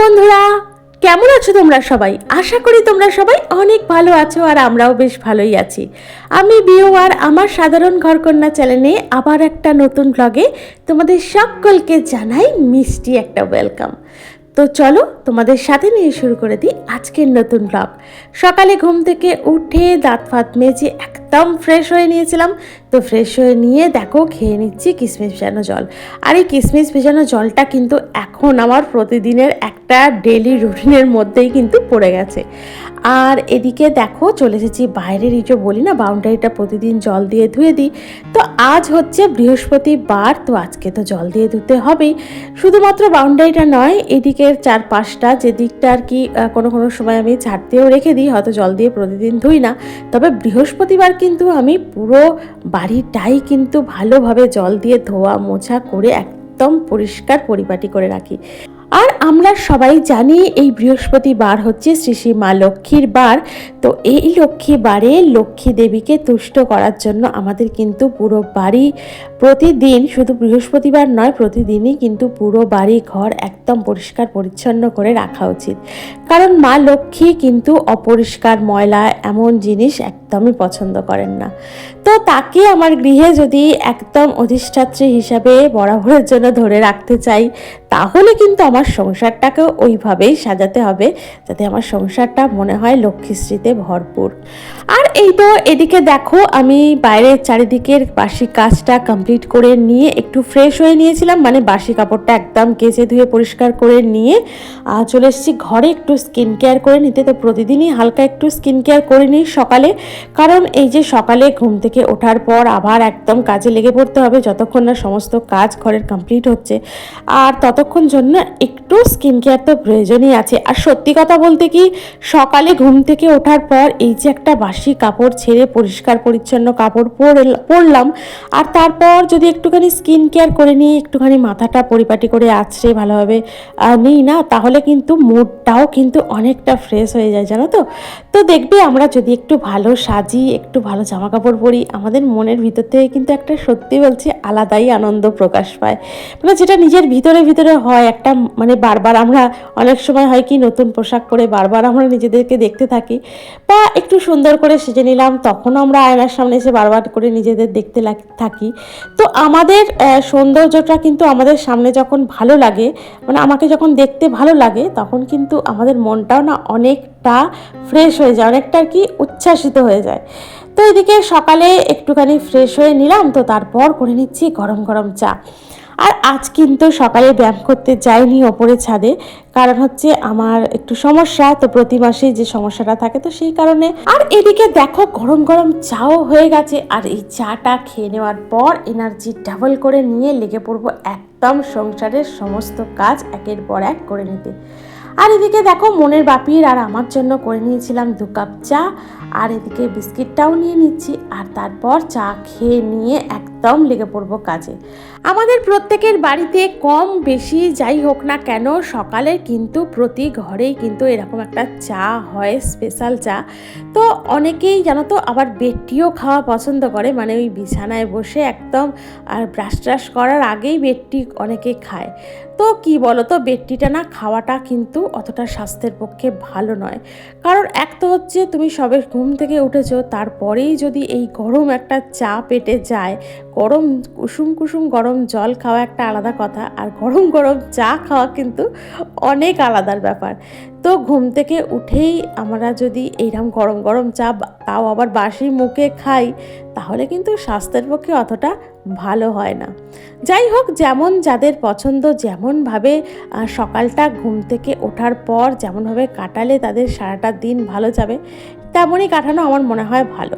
বন্ধুরা, কেমন আছো তোমরা সবাই? আশা করি তোমরা সবাই অনেক ভালো আছো আর আমরাও বেশ ভালোই আছি। আমি বিও আর আমার সাধারণ ঘরকন্যা চ্যানেলে আবার একটা নতুন ব্লগে তোমাদের সকলকে জানাই মিষ্টি একটা ওয়েলকাম তো চলো তোমাদের সাথে নিয়ে শুরু করে দিই আজকের নতুন ব্লগ সকালে ঘুম থেকে উঠে দাঁত ফাঁত মেজে একদম ফ্রেশ হয়ে নিয়েছিলাম। তো ফ্রেশ হয়ে নিয়ে দেখো খেয়ে নিচ্ছি কিশমিশ ভেজানো জল। আর এই কিশমিশ ভেজানো জলটা কিন্তু এখন আমার প্রতিদিনের একটা ডেলি রুটিনের মধ্যেই কিন্তু পড়ে গেছে। আর এদিকে দেখো চলে এসেছি, বাইরের এই বলি না বাউন্ডারিটা প্রতিদিন জল দিয়ে ধুয়ে দিই। তো আজ হচ্ছে বৃহস্পতিবার, তো আজকে তো জল দিয়ে ধুতে হবেই। শুধুমাত্র বাউন্ডারিটা নয়, এদিকের চার পাঁচটা যে আর কি কোনো কোনো সময় আমি দিয়েও রেখে দিই, হয়তো জল দিয়ে প্রতিদিন ধুই না। তবে বৃহস্পতিবার কিন্তু আমি পুরো বাড়িটাই কিন্তু ভালোভাবে জল দিয়ে ধোয়া মোছা করে একদম পরিষ্কার পরিপাটি করে রাখি। আর আমরা সবাই জানি এই বৃহস্পতিবার হচ্ছে শ্রী শ্রী মা লক্ষ্মীর বার। তো এই লক্ষ্মী বারে লক্ষ্মী দেবীকে তুষ্ট করার জন্য আমাদের কিন্তু পুরো বাড়ি প্রতিদিন শুধু বৃহস্পতিবার নয়, প্রতিদিনই কিন্তু পুরো বাড়ি, ঘর একদম পরিষ্কার পরিচ্ছন্ন করে রাখা উচিত। কারণ মা লক্ষ্মী কিন্তু অপরিষ্কার, ময়লা, এমন জিনিস একদমই পছন্দ করেন না। তো তাকে আমার গৃহে যদি একদম অধিষ্ঠাত্রী হিসাবে বরাবরের জন্য ধরে রাখতে চাই, তাহলে কিন্তু আমার সংসারটাকেও ওইভাবেই সাজাতে হবে, যাতে আমার সংসারটা মনে হয় লক্ষ্মীশ্রীতে ভরপুর। আর এই তো এদিকে দেখো, আমি বাইরের চারিদিকের বাসি কাজটা কমপ্লিট করে নিয়ে একটু ফ্রেশ হয়ে নিয়েছিলাম মানে বাসি কাপড়টা একদম কেচে ধুয়ে পরিষ্কার করে নিয়ে চলে এসেছি ঘরে একটু স্কিন কেয়ার করে নিতে। তো প্রতিদিনই হালকা একটু স্কিন কেয়ার করে নিই সকালে, কারণ এই যে সকালে ঘুম থেকে ওঠার পর আবার একদম কাজে লেগে পড়তে হবে, যতক্ষণ না সমস্ত কাজ ঘরের কমপ্লিট হচ্ছে। আর ততক্ষণ জন্য একটু স্কিন কেয়ার তো প্রয়োজনই আছে। আর সত্যি কথা বলতে কি, সকালে ঘুম থেকে ওঠার পর এই যে একটা বাসি কাপড় ছেড়ে পরিষ্কার পরিচ্ছন্ন কাপড় পরে- পরলাম, আর তারপর যদি একটুখানি স্কিন কেয়ার করে নিই, একটুখানি মাথাটা পরিপাটি করে আছড়ে ভালোভাবে নিই না, তাহলে কিন্তু মুডটাও কিন্তু অনেকটা ফ্রেশ হয়ে যায়, জানো তো? তো দেখবে আমরা যদি একটু ভালো সাজি, একটু ভালো জামা কাপড় পরি, আমাদের মনের ভিতর থেকে কিন্তু একটা সত্যি বলছি আলাদাই আনন্দ প্রকাশ পায়। মানে যেটা নিজের ভিতরে ভিতরে হয়, একটা মানে বারবার আমরা অনেক সময় হয় কি নতুন পোশাক পরে বারবার আমরা নিজেদেরকে দেখতে থাকি, বা একটু সুন্দর করে সেজে নিলাম, তখনও আমরা আয়নার সামনে এসে বারবার করে নিজেদের দেখতে থাকি। তো আমাদের সৌন্দর্যটা কিন্তু আমাদের সামনে যখন ভালো লাগে মানে আমাকে যখন দেখতে ভালো লাগে, তখন কিন্তু আমাদের মনটাও না অনেকটা ফ্রেশ হয়ে যায়, অনেকটা আর কি উচ্ছ্বাসিত হয়ে যায়। তো এদিকে সকালে একটুখানি ফ্রেশ হয়ে নিলাম, তো তারপর করে নিচ্ছি গরম গরম চা। আর আজ কিন্তু সকালে ব্যায়াম করতে যাইনি ওপরে ছাদে, কারণ হচ্ছে আমার একটু সমস্যা, তো প্রতি মাসেই যে সমস্যাটা থাকে তো সেই কারণে। আর এদিকে দেখো গরম গরম চাও হয়ে গেছে, আর এই চাটা খেয়ে নেওয়ার পর এনার্জি ডাবল করে নিয়ে লেগে পড়ব একদম সংসারের সমস্ত কাজ একের পর এক করে নিতে। আর এদিকে দেখো মনের বাপির আর আমার জন্য করে নিয়েছিলাম দু কাপ চা আর এদিকে বিস্কিটটাও নিয়ে নিচ্ছি আর তারপর চা খেয়ে নিয়ে একদম লেগে পড়ব কাজে। আমাদের প্রত্যেকের বাড়িতে কম বেশি যাই হোক না কেন সকালে কিন্তু প্রতি ঘরেই কিন্তু এরকম একটা চা হয় স্পেশাল চা। তো অনেকেই জানো তো, আবার বেডটিও খাওয়া পছন্দ করে মানে ওই বিছানায় বসে একদম আর ব্রাশ ট্রাশ করার আগেই বেডটি অনেকে খায়। তো কি বলো তো বেডটিটা না খাওয়াটা কিন্তু অতটা স্বাস্থ্যের পক্ষে ভালো নয়। কারণ এক তো হচ্ছে তুমি সবে ঘুম থেকে উঠেছো, তারপরেই যদি এই গরম একটা চা পেটে যায়, গরম কুসুম কুসুম গরম জল খাওয়া একটা আলাদা কথা, আর গরম গরম চা খাওয়া কিন্তু অনেক আলাদার ব্যাপার। তো ঘুম থেকে উঠেই আমরা যদি এইরকম গরম গরম চা তাও আবার বাসি মুখে খাই, তাহলে কিন্তু স্বাস্থ্যের পক্ষে অতটা ভালো হয় না। যাই হোক, যেমন যাদের পছন্দ, যেমনভাবে সকালটা ঘুম থেকে ওঠার পর, যেমনভাবে কাটালে তাদের সারাটা দিন ভালো যাবে। তেমনই কাটানো আমার মনে হয় ভালো।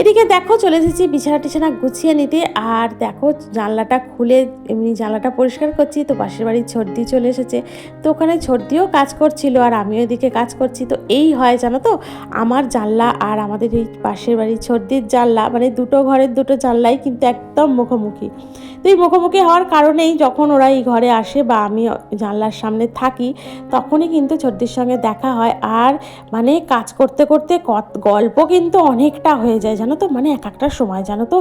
এদিকে দেখো চলে এসেছি বিছানা টিছানা গুছিয়ে নিতে আর দেখো জানলাটা খুলে এমনি জানলাটা পরিষ্কার করছি তো পাশের বাড়ির ছর্দি চলে এসেছে। তো ওখানে ছর্দিও কাজ করছিল আর আমিও এদিকে কাজ করছি। তো এই হয় জানো তো? আমার জানলা আর আমাদের এই পাশের বাড়ির ছর্দির জানলা মানে দুটো ঘরের দুটো জানলাই কিন্তু একদম মুখোমুখি। তো এই মুখোমুখি হওয়ার কারণেই যখন ওরা এই ঘরে আসে বা আমি জানলার সামনে থাকি, তখনই কিন্তু ছোটদের সঙ্গে দেখা হয়। আর মানে কাজ করতে করতে গল্প কিন্তু অনেকটা হয়ে যায়, জানো তো? মানে এক একটা সময়, জানো তো?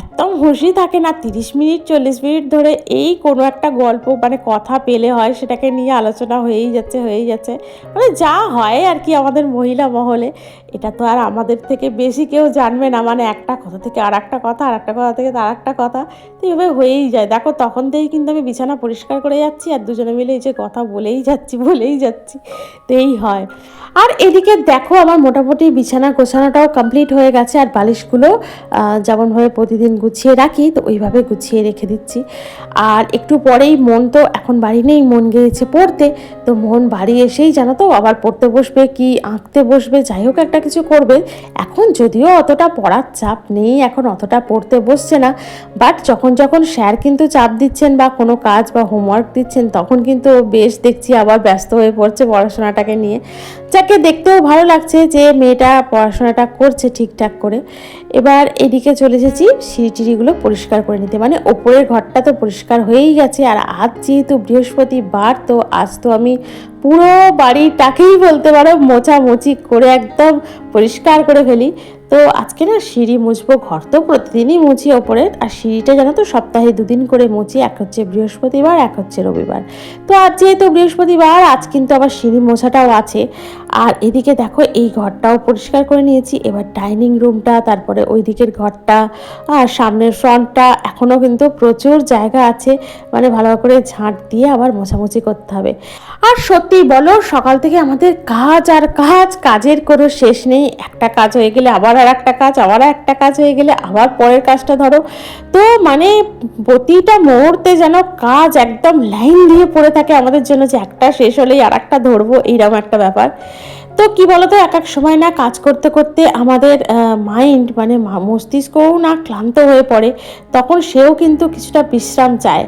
একদম হুঁশি থাকে না, তিরিশ মিনিট, চল্লিশ মিনিট ধরে এই কোনো একটা গল্প মানে কথা পেলে হয়, সেটাকে নিয়ে আলোচনা হয়েই যাচ্ছে হয়েই যাচ্ছে। মানে যা হয় আর কি আমাদের মহিলা মহলে। এটা তো আর আমাদের থেকে বেশি কেউ জানবে না। মানে একটা কথা থেকে আর একটা কথা আর একটা কথা থেকে আর একটা কথা। তো এইভাবে হয়েই যায়। দেখো, তখন থেকেই কিন্তু আমি বিছানা পরিষ্কার করে যাচ্ছি আর দুজনে মিলে এই যে কথা বলেই যাচ্ছি বলেই যাচ্ছি। তো এই হয়। আর এদিকে দেখো, আমার মোটামুটি বিছানা গোছানোটাও কমপ্লিট হয়ে গেছে আর বালিশগুলো যেমনভাবে প্রতিদিন গুছিয়ে রাখি, তো ওইভাবে গুছিয়ে রেখে দিচ্ছি। আর একটু পরেই মন তো এখন বাড়ি নেই, মন গিয়েছে পড়তে। তো মন বাড়ি এসেই জানো তো, আবার পড়তে বসবে কি, আঁকতে বসবে, যাই হোক একটা কিছু করবে এখন যদিও অতটা পড়ার চাপ নেই, এখন অতটা পড়তে বসছে না বাট যখন যখন স্যার কিন্তু চাপ দিচ্ছেন বা কোনো কাজ বা হোমওয়ার্ক দিচ্ছেন, তখন কিন্তু বেশ দেখছি আবার ব্যস্ত হয়ে পড়ছে পড়াশোনাটাকে নিয়ে। যাকে দেখতেও ভালো লাগছে যে মেয়েটা পড়াশোনাটা করছে ঠিকঠাক করে। এবার এদিকে চলে এসেছি সিঁড়ি টিড়িগুলো পরিষ্কার করে নিতে। মানে ওপরের ঘরটা তো পরিষ্কার হয়েই গেছে, আর আজ যেহেতু বৃহস্পতিবার, তো আজ তো আমি পুরো বাড়িটাকেই বলতে পারো মোছামুছি করে একদম পরিষ্কার করে ফেলি। তো আজকে না সিঁড়ি মুছবো ঘর তো প্রতিদিনই মুছি ওপরের আর সিঁড়িটা জানো তো সপ্তাহে দুদিন করে মুছি, এক হচ্ছে বৃহস্পতিবার, এক হচ্ছে রবিবার। তো আজ যেহেতু বৃহস্পতিবার, আজ কিন্তু আবার সিঁড়ি মোছাটাও আছে। আর এদিকে দেখো এই ঘরটাও পরিষ্কার করে নিয়েছি, এবার ডাইনিং রুমটা, তারপরে ওই দিকের ঘরটা, আর সামনের ফ্রন্টটা এখনও কিন্তু প্রচুর জায়গা আছে মানে ভালো করে ঝাঁট দিয়ে আবার মোছামুছি করতে হবে। আর সত্যি বলো, সকাল থেকে আমাদের কাজ আর কাজ, কাজের কোনো শেষ নেই, একটা কাজ হয়ে গেলে আবার আর একটা কাজ আবার একটা কাজ হয়ে গেলে আবার পরের কাজটা ধরো। তো মানে প্রতিটা মুহূর্তে যেন কাজ একদম লাইন দিয়ে পড়ে থাকে আমাদের জন্য যে একটা শেষ হলেই আর একটা ধরবো, এইরকম একটা ব্যাপার। তো কি বলতো, এক এক সময় না কাজ করতে করতে আমাদের মাইন্ড মানে মস্তিষ্কও না ক্লান্ত হয়ে পড়ে, তখন সেও কিন্তু কিছুটা বিশ্রাম চায়।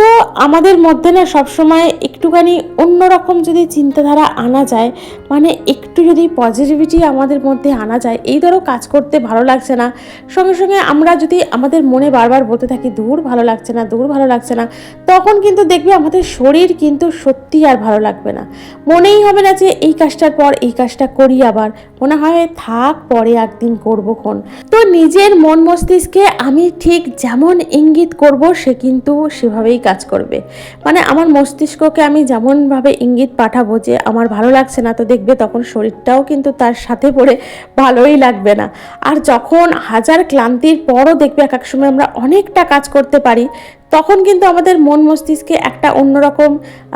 তো আমাদের মধ্যে না সবসময় একটুখানি অন্যরকম যদি চিন্তাধারা আনা যায় মানে একটু যদি পজিটিভিটি আমাদের মধ্যে আনা যায়, এই ধরো কাজ করতে ভালো লাগছে না। সঙ্গে সঙ্গে আমরা যদি আমাদের মনে বারবার বলতে থাকি, দূর ভালো লাগছে না, দূর ভালো লাগছে না, তখন কিন্তু দেখবে আমাদের শরীর কিন্তু সত্যি আর ভালো লাগবে না। মনেই হবে না যে, এই কাজটার পর এই কাজটা করি আবার। মনে হয়, থাক, পরে একদিন করব কোন তো নিজের মন মস্তিষ্কে আমি ঠিক যেমন ইঙ্গিত করব, সে কিন্তু সেভাবেই কাজ করবে। মানে আমার মস্তিষ্ককে আমি যেমনভাবে ইঙ্গিত পাঠাবো যে আমার ভালো লাগছে না, তো দেখবে তখন শরীরটাও কিন্তু তার সাথে পড়ে ভালোই লাগবে না। আর যখন হাজার ক্লান্তির পরও দেখবে এক এক সময় আমরা অনেকটা কাজ করতে পারি তখন কিন্তু আমাদের মন মস্তিষ্কে একটা অন্যরকম,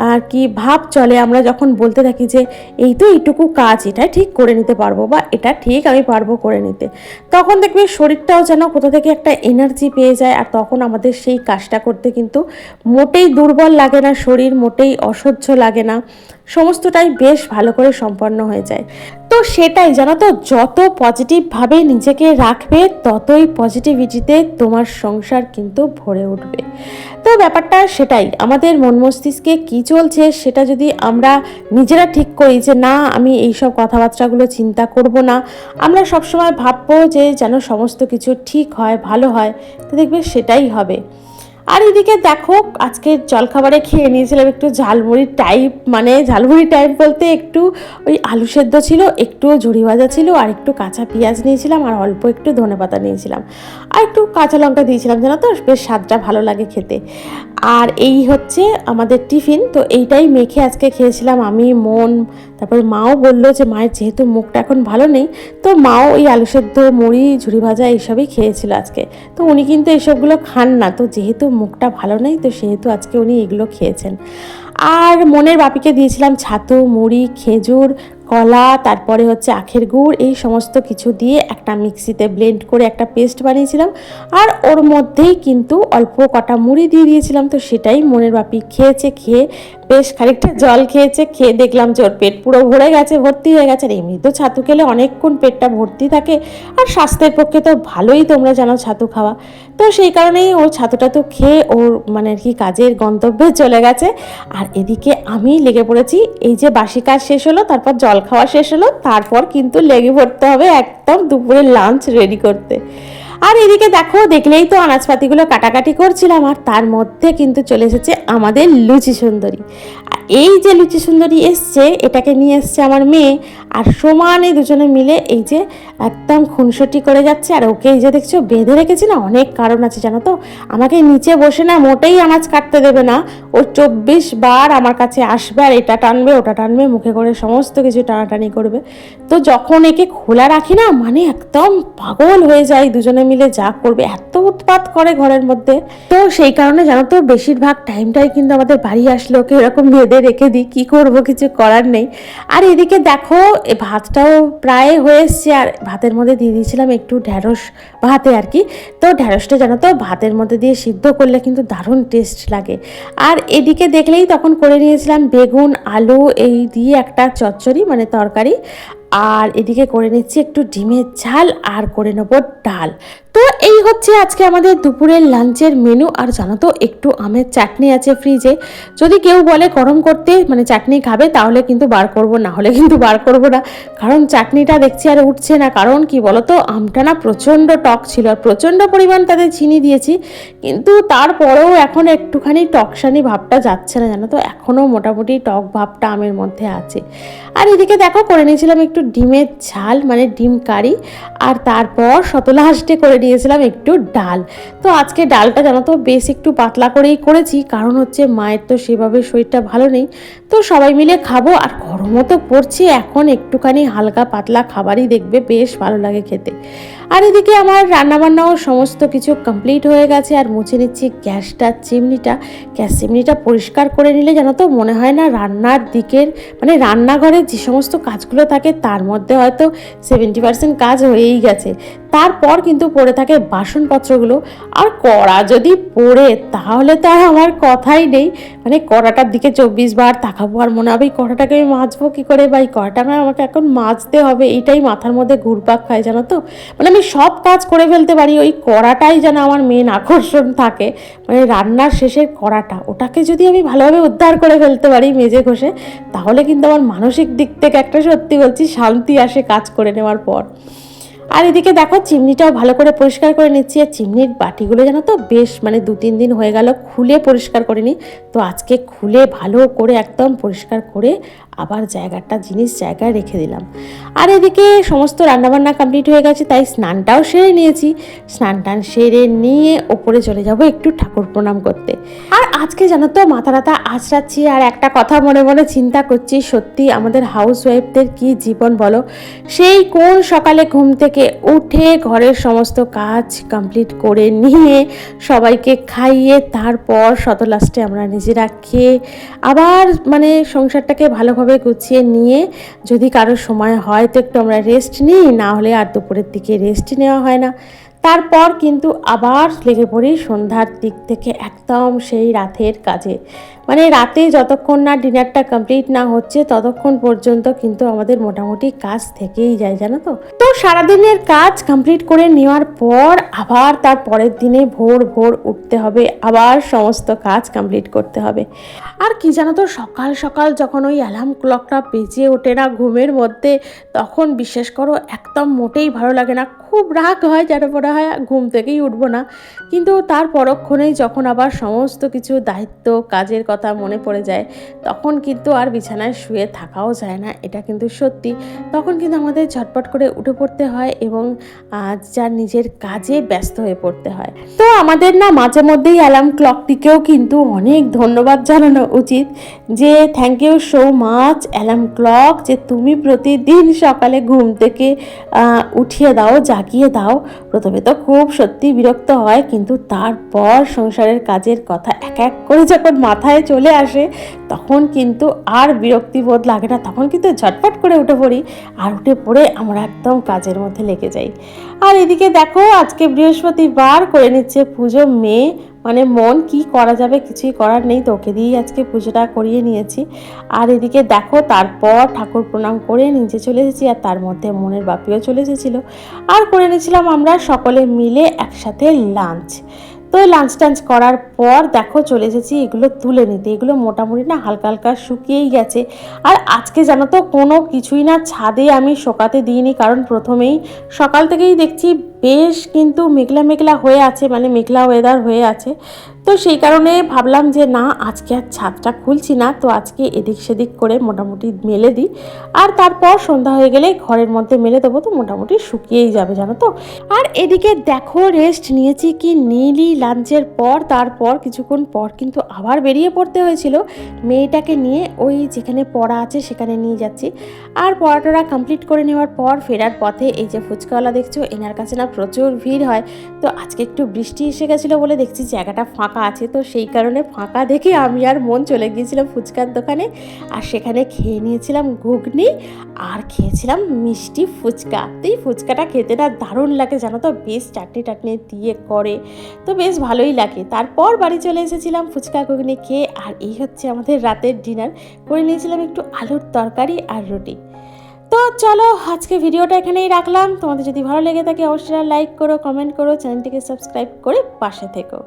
আর কি ভাব চলে। আমরা যখন বলতে থাকি যে, এই তো এইটুকু কাজ, এটা ঠিক করে নিতে পারব বা এটা ঠিক আমি পারব করে নিতে। তখন দেখবে শরীরটাও যেন কোথা থেকে একটা এনার্জি পেয়ে যায়, আর তখন আমাদের সেই কাজটা করতে কিন্তু মোটেই দুর্বল লাগে না, শরীর মোটেই অসহ্য লাগে না। সমস্তটাই বেশ ভালো করে সম্পন্ন হয়ে যায়। তো সেটাই জানো তো, যত পজিটিভভাবে নিজেকে রাখবে, ততই পজিটিভিটিতে তোমার সংসার কিন্তু ভরে উঠবে। তো ব্যাপারটা সেটাই, আমাদের মন মস্তিষ্কে কী চলছে সেটা যদি আমরা নিজেরা ঠিক করি যে না, আমি এইসব কথাবার্তাগুলো চিন্তা করব না, আমরা সবসময় ভাববো যে যেন সমস্ত কিছু ঠিক হয়, ভালো হয়, তো দেখবে সেটাই হবে। আর এদিকে দেখো, আজকে জলখাবারে খেয়ে নিয়েছিলাম একটু ঝালমুড়ি টাইপ মানে ঝালমুড়ি টাইপ বলতে একটু ওই আলু সেদ্ধ ছিল, একটু ঝুড়ি ভাজা ছিল আর একটু কাঁচা পেঁয়াজ নিয়েছিলাম আর অল্প একটু ধনে পাতা নিয়েছিলাম। আর একটু কাঁচা লঙ্কা দিয়েছিলাম, জানো তো? বেশ স্বাদটা ভালো লাগে খেতে। আর এই হচ্ছে আমাদের টিফিন, তো এইটাই মেখে আজকে খেয়েছিলাম আমি, মন, তারপর মাও বলল যে, মায়ের যেহেতু মুখটা এখন ভালো নেই, তো মাও ওই আলু সেদ্ধ, মুড়ি ঝুড়ি ভাজা এইসবই খেয়েছিল আজকে। তো উনি কিন্তু এইসবগুলো খান না, তো যেহেতু মুখটা ভালো নেই, তো সেহেতু আজকে উনি এগুলো খেয়েছেন। আর মনের বাপিকে দিয়েছিলাম ছাতু, মুড়ি, খেজুর, কলা, তারপরে হচ্ছে আখের গুড়, এই সমস্ত কিছু দিয়ে একটা মিক্সিতে ব্লেন্ড করে একটা পেস্ট বানিয়েছিলাম। আর ওর মধ্যেই কিন্তু অল্প কটা মুড়ি দিয়ে দিয়েছিলাম, তো সেটাই মনের বাপি খেয়েছে, খেয়ে বেশ খানিকটা জল খেয়েছে, খেয়ে দেখলাম যে ওর পেট পুরো ভরে গেছে, ভর্তি হয়ে গেছে। আর এমনি তো ছাতু খেলে অনেকক্ষণ পেটটা ভর্তি থাকে আর স্বাস্থ্যের পক্ষে তো ভালোই তোমরা জানো ছাতু খাওয়া। তো সেই কারণেই ও ছাতুটা তো খেয়ে ওর মানে আর কি কাজের গন্তব্যে চলে গেছে। আর এদিকে আমি লেগে পড়েছি, এই যে বাসি কাজ শেষ হলো, তারপর জল খাওয়া শেষ হলো, তারপর কিন্তু লেগে পড়তে হবে একদম দুপুরে লাঞ্চ রেডি করতে। আর এদিকে দেখো, দেখলেই তো আনাজপাতিগুলো কাটাকাটি করছিলাম, আর তার মধ্যে কিন্তু চলে এসেছে আমাদের লুচি সুন্দরী। এই যে লুচি সুন্দরী এসছে, এটাকে নিয়ে এসছে আমার মেয়ে, আর সমানে দুজনে মিলে এই যে একদম খুনসুটি করে যাচ্ছে, আর ওকে এই যে দেখছ, বেঁধে রেখেছি না, অনেক কারণ আছে, জানো তো? আমাকে নিচে বসে না মোটেই আনাজ কাটতে দেবে না। ও চব্বিশ বার আমার কাছে আসবে, আর এটা টানবে, ওটা টানবে, মুখে করে সমস্ত কিছু টানাটানি করবে। তো যখন একে খোলা রাখি না মানে একদম পাগল হয়ে যায় দুজনে মিলে যা করবে, এত উৎপাত করে ঘরের মধ্যে। তো সেই কারণে জানো তো, বেশিরভাগ টাইমটাই কিন্তু আমাদের বাড়ি আসলে ওকে এরকম বেঁধে রেখে দিই, কী করব কিছু করার নেই। আর এদিকে দেখো ভাতটাও প্রায় হয়ে এসছে। আর ভাতের মধ্যে দিয়ে দিয়েছিলাম একটু ঢ্যাঁড়স ভাতে আর কি। তো ঢ্যাঁড়সটা জানো তো, ভাতের মধ্যে দিয়ে সিদ্ধ করলে কিন্তু দারুণ টেস্ট লাগে। আর এদিকে দেখলেই তখন করে নিয়েছিলাম বেগুন, আলু, এই দিয়ে একটা চচ্চড়ি মানে তরকারি। আর এদিকে করে নিচ্ছি একটু ডিমের ঝাল, আর করে নেব ডাল। তো এই হচ্ছে আজকে আমাদের দুপুরের লাঞ্চের মেনু আর জানো তো, একটু আমের চাটনি আছে ফ্রিজে যদি কেউ বলে গরম করতে মানে চাটনি খাবে, তাহলে কিন্তু বার করব, না হলে কিন্তু বার করব না। কারণ চাটনিটা দেখছি আর উঠছে না, কারণ কি বলতো, আমটা না প্রচণ্ড টক ছিল, আর প্রচণ্ড পরিমাণ তাদের চিনি দিয়েছি। কিন্তু তারপরেও এখন একটুখানি টকসানি ভাবটা যাচ্ছে না, জানো তো এখনও মোটামুটি টক ভাবটা আমের মধ্যে আছে। আর এদিকে দেখো, করে নিয়েছিলাম একটু ডিমের ঝাল মানে ডিম কারি, আর তারপর শতলা হাঁসটে করে নিয়েছিলাম একটু ডাল। তো আজকে ডালটা জানো তো বেশ একটু পাতলা করেই করেছি, কারণ হচ্ছে মায়ের তো সেভাবে শরীরটা ভালো নেই। তো সবাই মিলে খাব, আর গরমও তো পড়ছে, এখন একটুখানি হালকা পাতলা খাবারই দেখবে, বেশ ভালো লাগে খেতে। আর এদিকে আমার রান্নাবান্নাও সমস্ত কিছু কমপ্লিট হয়ে গেছে, আর মুছে নিচ্ছি গ্যাসটা, চিমনিটা। গ্যাস, চিমনিটা পরিষ্কার করে নিলে জানো তো মনে হয় না রান্নার দিকের মানে রান্নাঘরে যে সমস্ত কাজগুলো থাকে তার মধ্যে হয়তো সেভেন্টি পার্সেন্ট কাজ হয়েই গেছে। তারপর কিন্তু পড়ে থাকে বাসনপত্রগুলো। আর কড়া যদি পড়ে তাহলে তো আর আমার কথাই নেই। মানে কড়াটার দিকে চব্বিশ বার তাকাবো আর মনে হবে এই কড়াটাকে আমি মাজবো কী করে বা এই কড়াটা আমি আমাকে এখন মাজতে হবে। এইটাই মাথার মধ্যে ঘুরপাক খায় জানো তো। মানে আমি সব কাজ করে ফেলতে পারি, ওই কড়াটাই যেন আমার মেন আকর্ষণ থাকে। মানে রান্নার শেষের কড়াটা, ওটাকে যদি আমি ভালোভাবে উদ্ধার করে ফেলতে পারি মেজে ঘষে, তাহলে কিন্তু আমার মানসিক দিক থেকে একটা সত্যি বলছি, শান্তি আসে কাজ করে নেওয়ার পর। আর এদিকে দেখো, চিমনিটাও ভালো করে পরিষ্কার করে নিচ্ছি। আর চিমনির বাটিগুলো জানো তো, বেশ মানে দু তিন দিন হয়ে গেল, খুলে পরিষ্কার করে নিই তো আজকে খুলে ভালো করে একদম পরিষ্কার করে আবার জায়গাটা, জিনিস জায়গায় রেখে দিলাম। আর এদিকে সমস্ত রান্নাবান্না কমপ্লিট হয়ে গেছে, তাই স্নানটাও সেরে নিয়েছি। স্নান টান সেরে নিয়ে ওপরে চলে যাব একটু ঠাকুর প্রণাম করতে। আর আজকে জানো তো, মাথা রাতা আঁচড়াচ্ছি, আর একটা কথা মনে মনে চিন্তা করছি, সত্যি আমাদের হাউস ওয়াইফদের কী জীবন বলো? সেই কোন সকালে ঘুম থেকে উঠে ঘরের সমস্ত কাজ কমপ্লিট করে নিয়ে সবাইকে খাইয়ে তারপর শত লাস্টে আমরা নিজেরা খেয়ে আবার মানে সংসারটাকে ভালোভাবে গুছিয়ে নিয়ে যদি কারোর সময় হয় তো একটু আমরা রেস্ট নিই, না হলে আর দুপুরের দিকে রেস্ট নেওয়া হয় না। তারপর কিন্তু আবার লেগে পড়ি সন্ধ্যার দিক থেকে একদম সেই রাতের কাজে। মানে রাতে যতক্ষণ না ডিনারটা কমপ্লিট না হচ্ছে, ততক্ষণ পর্যন্ত কিন্তু আমাদের মোটামুটি কাজ থেকেই যায়, জানো তো? তো সারাদিনের কাজ কমপ্লিট করে নেওয়ার পর আবার তার পরের দিনে ভোর ভোর উঠতে হবে, আবার সমস্ত কাজ কমপ্লিট করতে হবে। আর কি জানো তো, সকাল সকাল যখন ওই অ্যালার্ম ক্লকটা বেজে ওঠে না ঘুমের মধ্যে, তখন বিশ্বাস করো একদম মোটেই ভালো লাগে না। খুব রাগ হয় যেন মনে হয় ঘুম থেকেই উঠবো না। কিন্তু তার পরক্ষণেই যখন আবার সমস্ত কিছু দায়িত্ব, কাজের কথা মনে পড়ে যায়, তখন কিন্তু আর বিছানায় শুয়ে থাকাও যায় না, এটা কিন্তু সত্যি। তখন কিন্তু আমাদের ঝটপট করে উঠে পড়তে হয় এবং যার নিজের কাজে ব্যস্ত হয়ে পড়তে হয়। তো আমাদের না মাঝে মধ্যেই অ্যালার্ম ক্লকটিকেও কিন্তু অনেক ধন্যবাদ জানানো উচিত যে thank you so much alarm clock যে তুমি প্রতিদিন সকালে ঘুম থেকে উঠিয়ে দাও, জাগিয়ে দাও। প্রথমে তো খুব সত্যি বিরক্ত হয়, কিন্তু তারপর সংসারের কাজের কথা এক এক করে যখন মাথায় চলে আসে, তখন কিন্তু আর বিরক্তিবোধ লাগে না। তখন কিন্তু ঝটপট করে উঠে পড়ি আর উঠে পড়ে আমরা একদম কাজের মধ্যে লেগে যাই। আর এদিকে দেখো, আজকে বৃহস্পতিবার করে নিচ্ছে পুজো মেয়ে। মানে মন কি করা যাবে কিছুই করার নেই তোকে দিয়েই আজকে পুজোটা করিয়ে নিয়েছি। আর এদিকে দেখো, তারপর ঠাকুর প্রণাম করে নিচে চলে এসেছি আর তার মধ্যে মনের বাপিও চলে এসেছিল। আর করে নিয়েছিলাম আমরা সকলে মিলে একসাথে লাঞ্চ। তো লাঞ্চ টাঞ্চ করার পর দেখো চলে এসেছি, এগুলো তুলে নিতে। এগুলো মোটামুটি না হালকা হালকা শুকিয়েই গেছে। আর আজকে জানো তো কোনো কিছুই না ছাদে আমি শোকাতে দিইনি, কারণ প্রথমেই সকাল থেকেই দেখছি বেশ কিন্তু মেঘলা মেঘলা হয়ে আছে মানে মেঘলা ওয়েদার হয়ে আছে। তো সেই কারণে ভাবলাম যে, না, আজকে আর ছাদটা খুলছি না, তো আজকে এদিক সেদিক করে মোটামুটি মেলে দিই। আর তারপর সন্ধ্যা হয়ে গেলে ঘরের মধ্যে মেলে দেবো, তো মোটামুটি শুকিয়েই যাবে, জানো তো। আর এদিকে দেখো রেস্ট নিয়েছি কি নিলি লাঞ্চের পর, তারপর কিছুক্ষণ পর কিন্তু আবার বেরিয়ে পড়তে হয়েছিল। মেয়েটাকে নিয়ে ওই যেখানে পড়া আছে, সেখানে নিয়ে যাচ্ছি। আর পড়াটা কমপ্লিট করে নেওয়ার পর, ফেরার পথে এই যে ফুচকাওয়ালা দেখছ, এনার কাছে না প্রচুর ভিড় হয়। তো আজকে একটু বৃষ্টি এসে গেছিল বলে দেখছি জায়গাটা ফাঁকা আছে। তো সেই কারণে ফাঁকা দেখে আমি আর মন চলে গিয়েছিলাম ফুচকার দোকানে। আর সেখানে খেয়ে নিয়েছিলাম ঘুগনি আর খেয়েছিলাম মিষ্টি ফুচকা। তো এই ফুচকাটা খেতে না দারুণ লাগে, জানো তো? বেশ চাটনি টাটনি দিয়ে করে। তো বেশ ভালোই লাগে। তারপর বাড়ি চলে এসেছিলাম ফুচকা ঘুগনি খেয়ে। আর এই হচ্ছে আমাদের রাতের ডিনার। করে নিয়েছিলাম একটু আলুর তরকারি আর রুটি। তো চলো, আজকে ভিডিওটা এখানেই রাখলাম। তোমাদের যদি ভালো লেগে থাকে, অবশ্যই লাইক করো কমেন্ট করো, চ্যানেলটিকে সাবস্ক্রাইব করে পাশে থেকো।